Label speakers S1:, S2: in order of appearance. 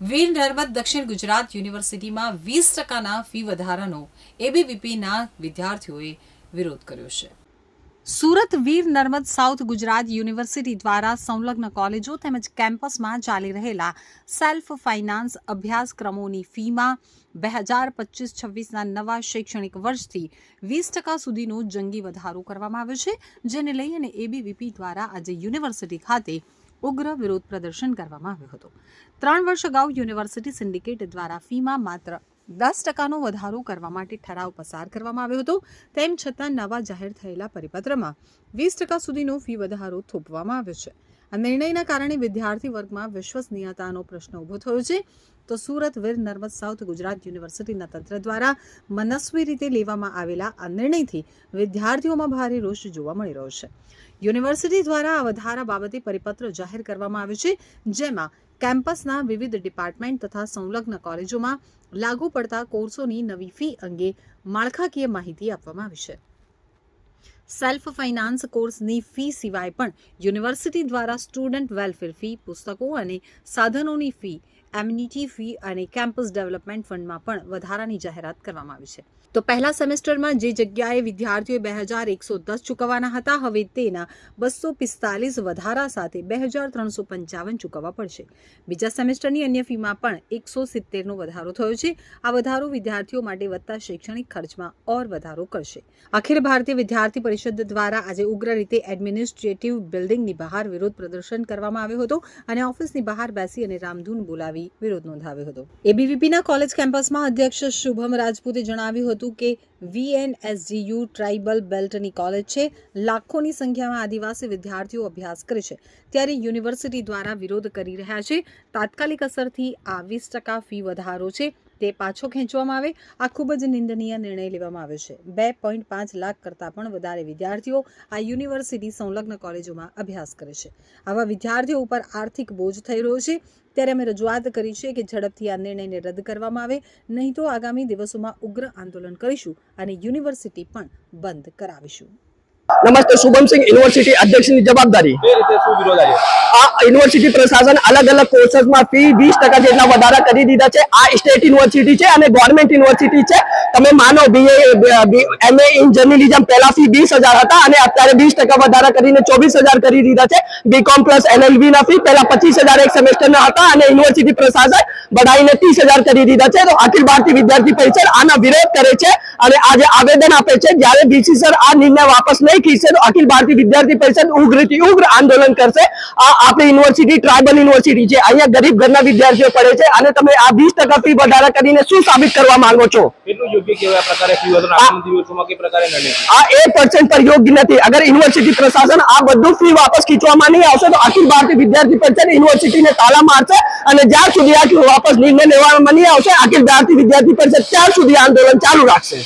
S1: વીર નર્મદ દક્ષિણ ગુજરાત યુનિવર્સિટીમાં વીસ ટકાના ફી વધારાનો એબીવીપીના વિદ્યાર્થીઓએ વિરોધ કર્યો છે. સુરત વીર નર્મદ સાઉથ ગુજરાત યુનિવર્સિટી દ્વારા સંલગ્ન કોલેજો તેમજ કેમ્પસમાં ચાલી રહેલા સેલ્ફ ફાઇનાન્સ અભ્યાસક્રમોની ફીમાં બે હજાર પચીસ છવ્વીસના નવા શૈક્ષણિક વર્ષથી વીસ ટકા સુધીનો જંગી વધારો કરવામાં આવ્યો છે, જેને લઈ અને એબીવીપી દ્વારા આજે યુનિવર્સિટી ખાતે ઉગ્ર વિરોધ પ્રદર્શન કરવામાં આવ્યું હતું. ત્રણ વર્ષ અગાઉ યુનિવર્સિટી સિન્ડિકેટ દ્વારા ફીમાં માત્ર દસ ટકાનો વધારો કરવા માટે ઠરાવ પસાર કરવામાં આવ્યો હતો. તેમ છતાં નવા જાહેર થયેલા પરિપત્રમાં વીસ ટકા સુધીનો ફી વધારો થોપવામાં આવ્યો છે. આ નિર્ણયના કારણે વિદ્યાર્થી વર્ગમાં વિશ્વસનીયતાનો પ્રશ્ન ઊભો થયો છે. તો સુરત વીર નર્મદ સાઉથ ગુજરાત યુનિવર્સિટીના તંત્ર દ્વારા મનસ્વી રીતે લેવામાં આવેલા આ નિર્ણયથી વિદ્યાર્થીઓમાં ભારે રોષ જોવા મળી રહ્યો છે. યુનિવર્સિટી દ્વારા આ વધારા બાબતે પરિપત્ર જાહેર કરવામાં આવ્યો છે, જેમાં કેમ્પસના વિવિધ ડિપાર્ટમેન્ટ તથા સંલગ્ન કોલેજોમાં લાગુ પડતા કોર્સોની નવી ફી અંગે માળખાકીય માહિતી આપવામાં આવી છે. સેલ્ફ ફાઇનાન્સ કોર્સની ફી સિવાય પણ યુનિવર્સિટી દ્વારા સ્ટુડન્ટ વેલફેર ફી પુસ્તકો અને સાધનોની ફી એમ્યુનિટી ફી અને કેમ્પસ ડેવલપમેન્ટ ફંડમાં પણ વધારાની જાહેરાત કરવામાં આવી છે. તો પહેલા સેમેસ્ટરમાં જે જગ્યાએ વિદ્યાર્થીઓએ બે હજાર એકસો દસ ચૂકવવાના હતા, હવે તેના બસો પિસ્તાલીસ વધારા સાથે બે હજાર ત્રણસો પંચાવન ચૂકવવા પડશે. બીજા સેમેસ્ટરની અન્ય ફીમાં પણ એકસો સિત્તેરનો વધારો થયો છે. આ વધારો વિદ્યાર્થીઓ માટે વધતા શૈક્ષણિક ખર્ચમાં ઓર વધારો કરશે. અખિલ ભારતીય વિદ્યાર્થી પરિષદ દ્વારા આજે ઉગ્ર રીતે એડમિનિસ્ટ્રેટિવ બિલ્ડિંગની બહાર વિરોધ પ્રદર્શન કરવામાં આવ્યો હતો અને ઓફિસની બહાર બેસી અને રામધૂન બોલાવી વિરોધ નોંધાવ્યો હતો. એબીવીપીના કોલેજ કેમ્પસમાં અધ્યક્ષ શુભમ રાજપૂતે જણાવ્યું હતું કે વીએનએસજીયુ ટ્રાઇબલ બેલ્ટની કોલેજ છે. લાખોની સંખ્યામાં આદિવાસી વિદ્યાર્થીઓ અભ્યાસ કરે છે. ત્યારે યુનિવર્સિટી દ્વારા વિરોધ કરી રહ્યા છે. તાત્કાલિક અસરથી આ વીસ ટકા ફી વધારો છે. તે પાછો ખેંચવામાં આવે. આ ખૂબ જ નિંદનીય નિર્ણય લેવામાં આવ્યો છે. બે પોઈન્ટ પાંચ લાખ કરતાં પણ વધારે વિદ્યાર્થીઓ આ યુનિવર્સિટી સંલગ્ન કોલેજોમાં અભ્યાસ કરે છે. આવા વિદ્યાર્થીઓ ઉપર આર્થિક બોજ થઈ રહ્યો છે. ત્યારે અમે રજૂઆત કરી છે કે ઝડપથી આ નિર્ણયને રદ કરવામાં આવે. નહીં તો આગામી દિવસોમાં ઉગ્ર આંદોલન કરીશું અને યુનિવર્સિટી પણ બંધ કરાવીશું.
S2: નમસ્તે શુભમસિંહ યુનિવર્સિટી અધ્યક્ષની જવાબદારી. આ યુનિવર્સિટી પ્રશાસન અલગ અલગ કોર્સમાં ફી વીસ ટકા જેટલા વધારા કરી દીધા છે. આ સ્ટેટ યુનિવર્સિટી છે અને ગવર્મેન્ટ યુનિવર્સિટી છે. તમે માનો બીએ એમએ ઇન જર્નલિઝમ પહેલા ફી વીસ હતા અને અત્યારે વીસ ટકા વધારા કરીને ચોવીસ કરી દીધા છે. બીકોમ પ્લસ એલએલબી ના ફી પહેલા પચીસ હજાર એક સેમેસ્ટરના હતા અને યુનિવર્સિટી પ્રશાસન બઢાઈને ત્રીસ હજાર કરી દીધા છે. તો અખિલ ભારતીય વિદ્યાર્થી પરિષદ આના વિરોધ કરે છે અને આજે આવેદન આપે છે. જ્યારે બીસી સર આ નિર્ણય વાપસ નહીં ખીચશે તો અખિલ ભારતીય વિદ્યાર્થી પરિષદ ઉગ્રથી ઉગ્ર આંદોલન કરશે. આ આપણી યુનિવર્સિટી ટ્રાઇબલ યુનિવર્સિટી છે. અહીંયા ગરીબ ઘરના વિદ્યાર્થીઓ પડે છે અને તમે આ વીસ ટકા ફી વધારા કરીને શું સાબિત કરવા માંગો છો?
S3: આ
S2: એ એક પર્સન્ટ પર યોગ્ય નથી. અગર યુનિવર્સિટી પ્રશાસન આ બધું ફી વાપસ ખીચવામાં નહીં આવશે તો અખિલ ભારતીય વિદ્યાર્થી પરિષદ યુનિવર્સિટીને તાલા મારશે અને જ્યાં સુધી આ વાપસ નિર્ણય લેવામાં નહીં આવશે અખિલ ભારતીય વિદ્યાર્થી પરિષદ ત્યાં સુધી આંદોલન ચાલુ રાખશે.